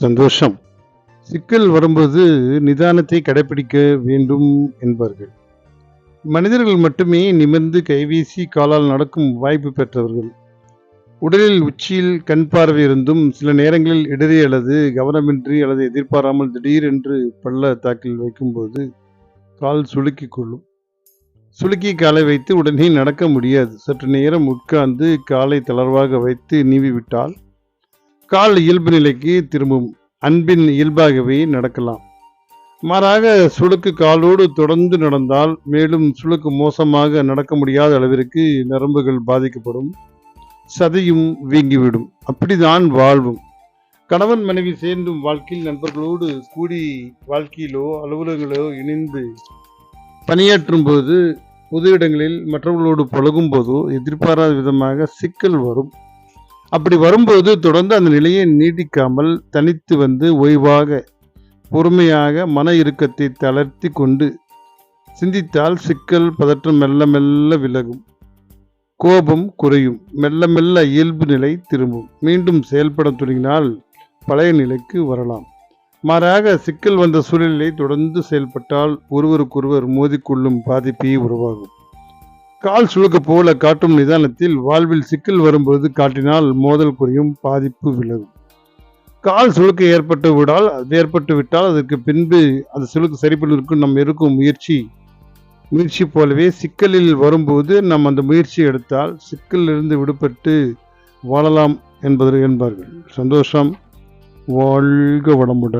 சந்தோஷம். சிக்கல் வரும்போது நிதானத்தை கடைபிடிக்க வேண்டும் என்பார்கள். மனிதர்கள் மட்டுமே நிமிர்ந்து கைவீசி காலால் நடக்கும் வாய்ப்பு பெற்றவர்கள். உடலில் உச்சியில் கண் பார்வை இருந்தும் சில நேரங்களில் இடறி அல்லது கவனமின்றி அல்லது எதிர்பாராமல் திடீரென்று பள்ள தாக்கில் வைக்கும்போது கால் சுளுக்கிக் கொள்ளும். சுளுக்கி காலை வைத்து உடனே நடக்க முடியாது. சற்று நேரம் உட்கார்ந்து காலை தளர்வாக வைத்து நீவி விட்டால் கால் இயல்பு நிலைக்கு திரும்பும். அன்பின் இயல்பாகவே நடக்கலாம். மாறாக சுளுக்கு காலோடு தொடர்ந்து நடந்தால் மேலும் சுளுக்கு மோசமாக நடக்க முடியாத அளவிற்கு நரம்புகள் பாதிக்கப்படும். சதையும் வீங்கிவிடும். அப்படிதான் வாழ்வும். கணவன் மனைவி சேர்ந்தும் வாழ்க்கையில் நண்பர்களோடு கூடி வாழ்க்கையிலோ அலுவலகங்களோ இணைந்து பணியாற்றும் போது பொது இடங்களில் மற்றவர்களோடு பழகும் போதோ எதிர்பாராத விதமாக சிக்கல் வரும். அப்படி வரும்போது தொடர்ந்து அந்த நிலையை நீட்டிக்காமல் தனித்து வந்து ஓய்வாக பொறுமையாக மன இறுக்கத்தை தளர்த்தி கொண்டு சிந்தித்தால் சிக்கல் பதற்றம் மெல்ல மெல்ல விலகும். கோபம் குறையும். மெல்ல மெல்ல இயல்பு நிலை திரும்பும். மீண்டும் செயல்பட தொடங்கினால் பழைய நிலைக்கு வரலாம். மாறாக சிக்கல் வந்த சூழ்நிலை தொடர்ந்து செயல்பட்டால் ஒருவருக்கொருவர் மோதிக்கொள்ளும் பாதிப்பே உருவாகும். கால் சுழுக்க போல காட்டும் நிதானத்தில் வாழ்வில் சிக்கல் வரும்போது காட்டினால் மோதல் குறையும் பாதிப்பு விலகும். கால் சுழுக்கு ஏற்பட்டு விடால் அது ஏற்பட்டு விட்டால் அதற்கு பின்பு அந்த சுழுக்கு சரி பண்ணுவதற்கு நம் இருக்கும் முயற்சி முயற்சி போலவே சிக்கலில் வரும்போது நாம் அந்த முயற்சி எடுத்தால் சிக்கலிலிருந்து விடுபட்டு வாழலாம் என்பதற்கு என்பார்கள். சந்தோஷம். வாழ்க வளமுடன்.